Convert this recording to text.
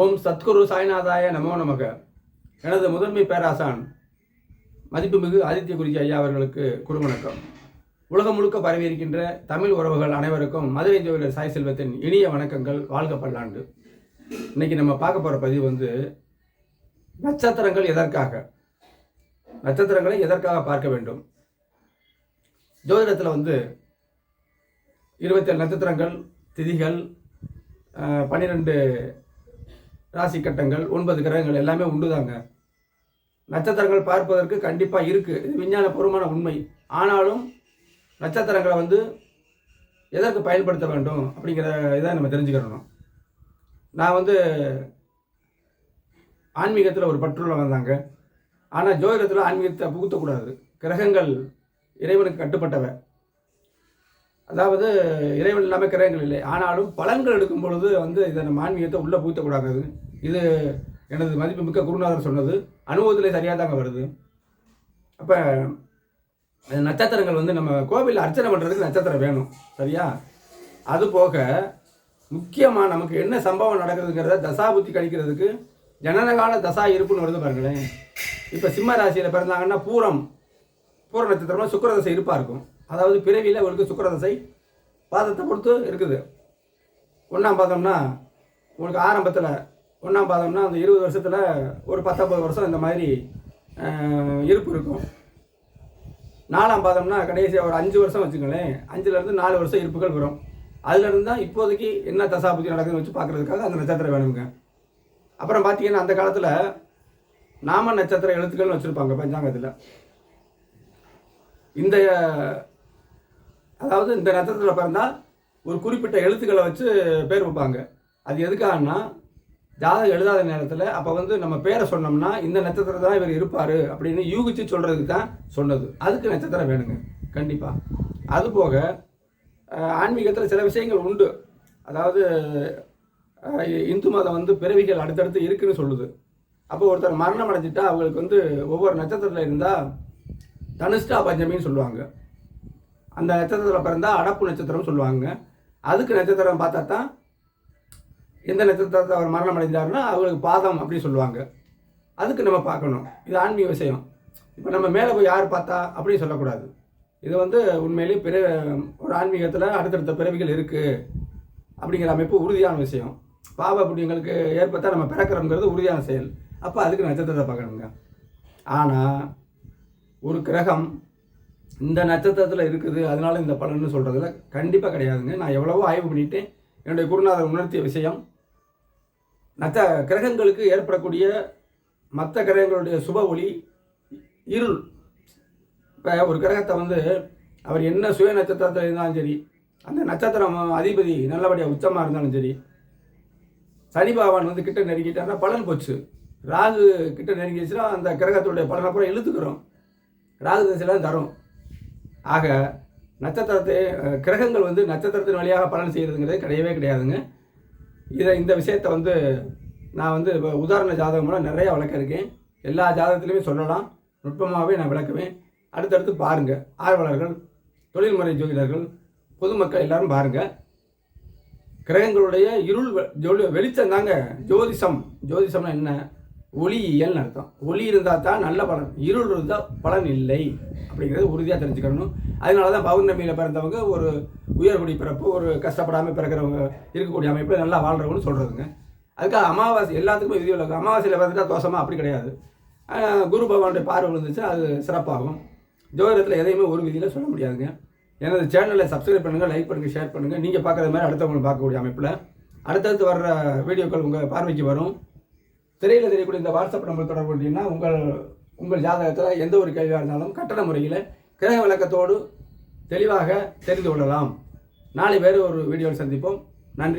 ஓம் சத்குரு சாய்நாதாய நமோ நமக. எனது முதன்மை பேராசான் மதிப்புமிகு ஆதித்ய குருஜி ஐயா அவர்களுக்கு குறுவணக்கம் உலகம் முழுக்க பரவி இருக்கின்ற தமிழ் உறவுகள் அனைவருக்கும் மதுரை ஜோதிடர் சாய் செல்வத்தின் இனிய வணக்கங்கள். வாழ்க பல்லாண்டு. இன்னைக்கு நம்ம பார்க்க போகிற பதிவு வந்து நட்சத்திரங்கள் எதற்காக? நட்சத்திரங்களை எதற்காக பார்க்க வேண்டும்? ஜோதிடத்தில் வந்து இருபத்தேழு நட்சத்திரங்கள் திதிகள் பன்னிரெண்டு ராசி கட்டங்கள் ஒன்பது கிரகங்கள் எல்லாமே உண்டுதாங்க. நட்சத்திரங்கள் பார்ப்பதற்கு கண்டிப்பாக இருக்குது இது விஞ்ஞானபூர்வமான உண்மை. ஆனாலும் நட்சத்திரங்களை வந்து எதற்கு பயன்படுத்த வேண்டும் அப்படிங்கிற இதை நம்ம தெரிஞ்சுக்கிறணும் நான் வந்து ஆன்மீகத்தில் ஒரு பற்றுள்ளவன் தாங்க. ஆனால் ஜோதிடத்தில் ஆன்மீகத்தை புகுத்தக்கூடாது. கிரகங்கள் இறைவனுக்கு கட்டுப்பட்டவை அதாவது இறைவன் இல்லாமல் கிரகங்கள் இல்லை. ஆனாலும் பலன்கள் எடுக்கும் பொழுது வந்து இதை நம்ம ஆன்மீகத்தை உள்ளே பூத்தக்கூடாது. இது எனது மதிப்பு மிக்க குருநாதர் சொன்னது. அனுபவத்தில் சரியாக தாங்க வருது. அப்போ நட்சத்திரங்கள் வந்து நம்ம கோவிலில் அர்ச்சனை பண்ணுறதுக்கு நட்சத்திரம் வேணும். சரியா? அது போக முக்கியமாக நமக்கு என்ன சம்பவம் நடக்குதுங்கிறத தசாபுத்தி கழிக்கிறதுக்கு ஜனனகால தசா இருப்புன்னு வருது பாருங்களேன். இப்போ சிம்ம ராசியில் பிறந்தாங்கன்னா பூரம். பூர நட்சத்திரமா சுக்கிரதசை இருப்பாக இருக்கும். அதாவது பிறவியில் அவருக்கு சுக்கரதசை பாதத்தை பொறுத்து இருக்குது. ஒன்றாம் பாதம்னா உங்களுக்கு ஆரம்பத்தில் ஒன்றாம் பாதம்னா அந்த இருபது வருஷத்தில் ஒரு பத்தொம்பது வருஷம் இந்த மாதிரி இருப்பு இருக்கும். நாலாம் பாதம்னா கடைசியாக ஒரு அஞ்சு வருஷம் வச்சுக்கோங்களேன். அஞ்சுலேருந்து நாலு வருஷம் இருப்புகள் வரும். அதுலேருந்து தான் இப்போதைக்கு என்ன தசாபுத்தி நடக்குதுன்னு வச்சு பார்க்குறதுக்காக அந்த நட்சத்திரம் வேணுங்க. அப்புறம் பார்த்தீங்கன்னா அந்த காலத்தில் நாம நட்சத்திர எழுத்துக்கள்னு வச்சுருப்பாங்க பஞ்சாங்கத்தில். இந்த அதாவது இந்த நட்சத்திரத்தில் பிறந்தால் ஒரு குறிப்பிட்ட எழுத்துக்களை வச்சு பேர் வைப்பாங்க. அது எதுக்காகனா ஜாதகம் எழுதாத நேரத்தில் அப்போ வந்து நம்ம பேரை சொன்னோம்னா இந்த நட்சத்திரம் தான் இவர் இருப்பார் அப்படின்னு யூகிச்சு சொல்கிறதுக்கு தான் சொன்னது. அதுக்கு நட்சத்திரம் வேணுங்க. கண்டிப்பாக அதுபோக ஆன்மீகத்தில் சில விஷயங்கள் உண்டு. அதாவது இந்து மதம் வந்து பிறவிகள் அடுத்தடுத்து இருக்குன்னு சொல்லுது. அப்போ ஒருத்தர் மரணம் அடைஞ்சிட்டா அவங்களுக்கு வந்து ஒவ்வொரு நட்சத்திரத்தில் இருந்தால் தனுஷ்டா பஞ்சமின்னு சொல்லுவாங்க. அந்த நட்சத்திரத்தில் பிறந்தால் அடப்பு நட்சத்திரம் சொல்லுவாங்க. அதுக்கு நட்சத்திரம் பார்த்தா தான் எந்த நட்சத்திரத்தை அவர் மரணம் அடைந்தாருன்னா அவங்களுக்கு பாதம் அப்படின்னு சொல்லுவாங்க. அதுக்கு நம்ம பார்க்கணும். இது ஆன்மீக விஷயம். இப்போ நம்ம மேலே போய் யார் பார்த்தா அப்படின்னு சொல்லக்கூடாது. இது வந்து உண்மையிலேயே பிற ஒரு ஆன்மீகத்தில் அடுத்தடுத்த பிறவிகள் இருக்குது அப்படிங்கிற அமைப்பு உறுதியான விஷயம். பாவ புண்ணியங்களுக்கு ஏற்பட்டால் நம்ம பிறக்கிறோங்கிறது உறுதியான செயல். அப்போ அதுக்கு நட்சத்திரத்தை பார்க்கணுங்க. ஆனால் ஒரு கிரகம் இந்த நட்சத்திரத்தில் இருக்குது அதனால இந்த பலன்னு சொல்கிறதுல கண்டிப்பாக கிடையாதுங்க. நான் எவ்வளவோ ஆய்வு பண்ணிட்டேன். என்னுடைய குருநாதர் உணர்த்திய விஷயம் நட்ச கிரகங்களுக்கு ஏற்படக்கூடிய மற்ற கிரகங்களுடைய சுப ஒளி இருள். இப்போ ஒரு கிரகத்தை வந்து அவர் என்ன சுய நட்சத்திரத்தில் இருந்தாலும் சரி அந்த நட்சத்திரம் அதிபதி நல்லபடியாக உச்சமாக இருந்தாலும் சரி சனி பகவான் வந்து கிட்ட நெருங்கிட்டாருன்னா பலன் போச்சு. ராகு கிட்ட நெருங்கிடுச்சுன்னா அந்த கிரகத்துடைய பலனை பூரா இழுத்துக்கிறோம். ராகு திசையில் தரும். ஆக நட்சத்திரத்தை கிரகங்கள் வந்து நட்சத்திரத்தின் வழியாக பலன் செய்கிறதுங்கிறது கிடையவே கிடையாதுங்க. இதை இந்த விஷயத்தை வந்து நான் வந்து இப்போ உதாரண ஜாதகம் மூலம் நிறைய விளக்கிருக்கேன் எல்லா ஜாதகத்திலையுமே சொல்லலாம். நுட்பமாகவே நான் விளக்குவேன். அடுத்தடுத்து பாருங்கள் ஆர்வலர்கள் தொழில்முறை ஜோதிடர்கள் பொதுமக்கள் எல்லாரும் பாருங்கள் கிரகங்களுடைய இருள் வெ- ஜொலி வெளிச்சம் தாங்க ஜோதிஷம். ஜோதிஷம்னா என்ன? ஒளியியல் அர்த்தம். ஒளி இருந்தால் தான் நல்ல பலன். இருள் இருந்தால் பலன் இல்லை. அப்படிங்கிறது உறுதியாக தெரிஞ்சுக்கணும். அதனால தான் பௌர்ணமியில் பிறந்தவங்க ஒரு உயர்குடி பிறப்பு ஒரு கஷ்டப்படாமல் பிறக்கிறவங்க இருக்கக்கூடிய அமைப்பில் நல்லா வாழ்கிறவங்கன்னு சொல்கிறதுங்க அதுக்காக அமாவாசை எல்லாத்துக்குமே விதி உள்ள அமாவாசையில் பிறந்துட்டா தோஷமாக அப்படி கிடையாது. குரு பகவானுடைய பார்வை விழுந்துச்சு அது சிறப்பாகும். ஜோதிடத்தில் எதையுமே ஒரு விதியில் சொல்ல முடியாதுங்க. எனது சேனலை சப்ஸ்கிரைப் பண்ணுங்கள் லைக் பண்ணுங்கள் ஷேர் பண்ணுங்கள் நீங்கள் பார்க்குற மாதிரி அடுத்தவங்க பார்க்கக்கூடிய அமைப்பில். அடுத்தடுத்து வர்ற வீடியோக்கள் உங்கள் பார்வைக்கு வரும். திரையில் தெரியக்கூடிய இந்த வாட்ஸ்அப் நம்பர் தொடர்பு கொண்டீங்கன்னா உங்கள் உங்கள் ஜாதகத்தில் எந்த ஒரு கேள்வியாக இருந்தாலும் கட்டண முறையில் கிரக விளக்கத்தோடு தெளிவாக தெரிந்து கொள்ளலாம். நாளை வேறு ஒரு வீடியோவில் சந்திப்போம். நன்றி.